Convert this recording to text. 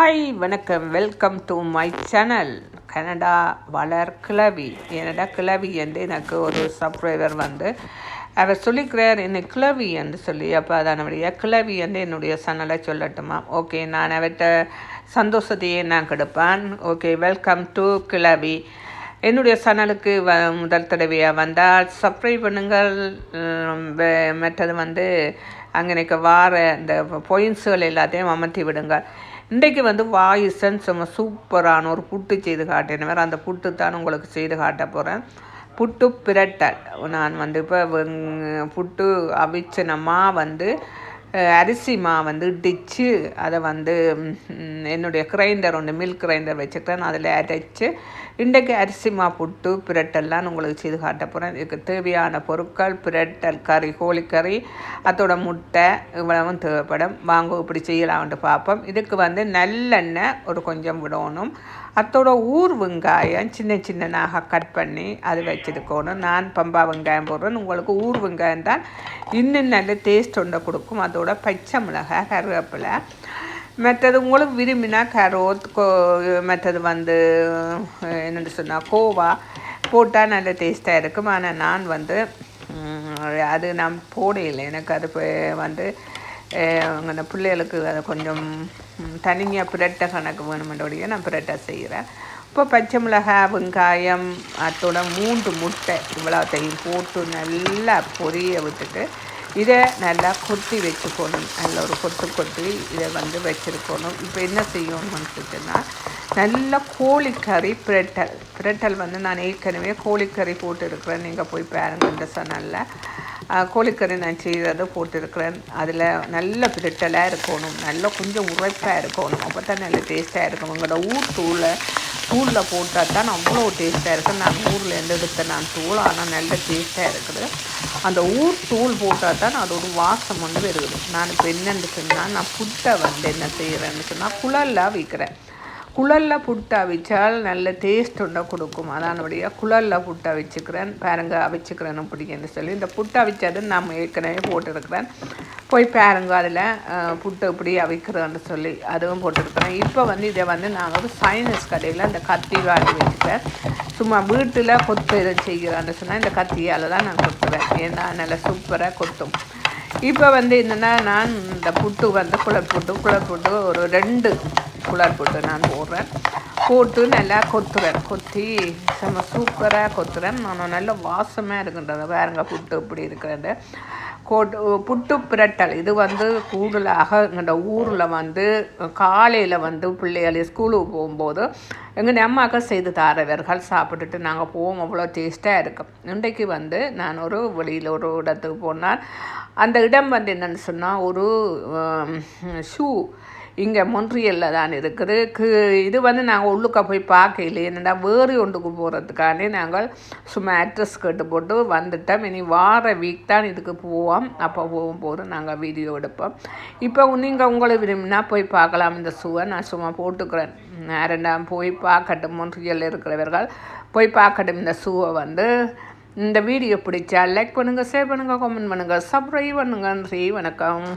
Hi வணக்கம். Welcome to my channel Canada வளர் கிளவி. என்னடா கிளவி என்று எனக்கு ஒரு சப்ஸ்கிரைபர் வந்து அவர் சொல்லிக்கிறார் என்னை கிளவி என்று சொல்லி. அப்போ அதனுடைய கிளவி என்று என்னுடைய சேனலை சொல்லட்டுமா? ஓகே நான் அவர்கிட்ட சந்தோஷத்தையே நான் கெடுப்பேன். ஓகே வெல்கம் டு கிளவி. என்னுடைய சேனலுக்கு வ முதல் தடவையாக வந்தால் சப்ஸ்கிரைப் பண்ணுங்கள். மற்றது வந்து அங்கே எனக்கு வார இந்த பொயின்ஸுகள் எல்லாத்தையும் அமர்த்தி விடுங்கள். இன்றைக்கு வந்து வாயுசன் சும்மா சூப்பரான ஒரு புட்டு செய்து காட்டினவர் அந்த புட்டு தான் உங்களுக்கு செய்து காட்ட போகிறேன் புட்டு பிரட்டல். நான் வந்து இப்போ புட்டு அவிச்சனமாக வந்து அரிசி மா வந்து டிச்சு அதை வந்து என்னுடைய கிரைண்டர் ஒன்று மில்க் கிரைண்டர் வச்சுக்கிறேன் அதில் அரைச்சி இன்றைக்கு அரிசி மா புட்டு பிரட்டெல்லாம் உங்களுக்கு செய்து காட்ட போகிறேன் இதுக்கு தேவையான பொருட்கள் பிரட்டல் கறி கோழிக்கறி அதோட முட்டை இவ்வளவும் தேவைப்படும். வாங்க இப்படி செய்யலாம்னு பார்ப்போம். இதுக்கு வந்து நல்லெண்ணெய் ஒரு கொஞ்சம் விடணும். அதோட ஊர் வெங்காயம் சின்ன சின்னனாக கட் பண்ணி அது வச்சுருக்கணும். நான் பம்பா வெங்காயம் போடுறேன். உங்களுக்கு ஊர் வெங்காயம் தான் இன்னும் நல்ல டேஸ்ட் ஒன்றை கொடுக்கும். அதோட பச்சை மிளகாய் கருவேப்பிலை. மற்றது உங்களுக்கு விரும்பினா கரோத் கோ மற்றது வந்து என்னென்னு சொன்னால் கோவா போட்டால் நல்ல டேஸ்ட்டாக இருக்கும். ஆனால் நான் வந்து அது நான் போடையில்லை எனக்கு அது இப்போ வந்து அந்த பிள்ளைகளுக்கு அதை கொஞ்சம் தனியாக பிரட்டை கணக்கு வேணுமென்றோடைய நான் பிரட்டை செய்கிறேன் இப்போ பச்சை மிளகாய் வெங்காயம் அதோட மூன்று முட்டை இவ்வளோத்தையும் போட்டு நல்லா பொரிய விட்டுட்டு இதை நல்லா கொத்தி வச்சுக்கணும். நல்ல ஒரு கொத்து கொத்தி இதை வந்து வச்சுருக்கணும். இப்போ என்ன செய்யணும்னு சொல்லிட்டுன்னா நல்ல கோழிக்கறி பிரட்டல். பிரட்டல் வந்து நான் ஏற்கனவே கோழிக்கறி போட்டு இருக்கிறேன் நீங்கள் போய் பாருங்கள் இந்த சனலில். கோழிக்கறி நான் செய்கிறத போட்டிருக்கிறேன். அதில் நல்ல பிரட்டலாக இருக்கணும். நல்ல கொஞ்சம் உரைப்பாக இருக்கணும். அப்போ தான் நல்ல டேஸ்ட்டாக இருக்கும். உங்களோட ஊர் தூளை தூளில் போட்டால் தான் அவ்வளோ டேஸ்ட்டாக இருக்கும். நான் ஊரில் இருந்து எடுத்த நான் தூள் ஆனால் நல்ல டேஸ்ட்டாக இருக்குது. அந்த ஊர் தூள் போட்டால் தான் அதோட வாசம் வந்து வருது. நான் இப்போ என்னென்னு சொன்னால் நான் புட்டை வந்து என்ன செய்கிறேன்னு சொன்னால் குழல்லாம் வைக்கிறேன் குழலில் புட்டு அவிச்சால் நல்ல டேஸ்ட் ஒன்றை கொடுக்கும். அதானுடைய குழலில் புட்டு அவிச்சுக்கிறேன். பாருங்க அவிச்சுக்கிறேன் பிடிக்குன்னு சொல்லி. இந்த புட்டு அவிச்சது நாம் ஏற்கனவே போட்டிருக்கிறேன். போய் பாருங்க அதில் புட்டு இப்படி அவிக்கிறோன்னு சொல்லி. அதுவும் போட்டிருக்கிறேன். இப்போ வந்து இதை வந்து நான் ஒரு சைனஸ் கடையில் இந்த கத்தி வாங்கி வச்சுட்டேன் சும்மா வீட்டில் கொத்து இதை செய்கிறான்னு சொன்னால் இந்த கத்தியால் தான் நான் கொத்துவேன். ஏன்னா நல்லா சூப்பராக கொத்தும். இப்போ வந்து என்னென்னா நான் இந்த புட்டு வந்து குளர் புட்டு குளர் புட்டு ஒரு ரெண்டு குளர் புட்டு நான் போடுறேன். போட்டு நல்லா கொத்துறேன். கொத்தி செம்ம சூப்பராக கொத்துறேன். நான் நல்ல வாசமாக இருக்குன்றது. பாருங்க புட்டு இப்படி இருக்கிறது. கோட்டு புட்டு பிரட்டல். இது வந்து கூடுதலாக எங்களோட ஊரில் வந்து காலையில் வந்து பிள்ளைகள் ஸ்கூலுக்கு போகும்போது எங்கள் அம்மாக்கள் செய்து தாரவர்கள் சாப்பிட்டுட்டு நாங்கள் போவோம். அவ்வளோ டேஸ்ட்டாக இருக்கும். இன்றைக்கு வந்து நான் ஒரு வெளியில் ஒரு இடத்துக்கு போனால் அந்த இடம் வந்து என்னென்னு சொன்னால் ஒரு ஷூ. இங்கே மொன்றியலில் தான் இருக்குது. கு இது வந்து நாங்கள் உள்ளுக்க போய் பார்க்கல என்னடா வேறு ஒன்றுக்கு போகிறதுக்காண்டி நாங்கள் சும்மா அட்ரஸ் கேட்டு போட்டு வந்துட்டோம். இனி வார வீக் தான் இதுக்கு போவோம். அப்போ போகும்போது நாங்கள் வீடியோ எடுப்போம். இப்போ நீங்கள் உங்களை விரும்பினா போய் பார்க்கலாம். இந்த ஷூவை நான் சும்மா போட்டுக்கிறேன். ரெண்டாம் போய் பார்க்கட்டும் மொன்றியலில் இருக்கிறவர்கள் போய் பார்க்கட்டும் இந்த ஷூவை வந்து. இந்த வீடியோ பிடிச்சா லைக் பண்ணுங்கள் ஷேர் பண்ணுங்கள் கமெண்ட் பண்ணுங்கள் சப்ஸ்கிரைப் பண்ணுங்கள் நன்றி வணக்கம்.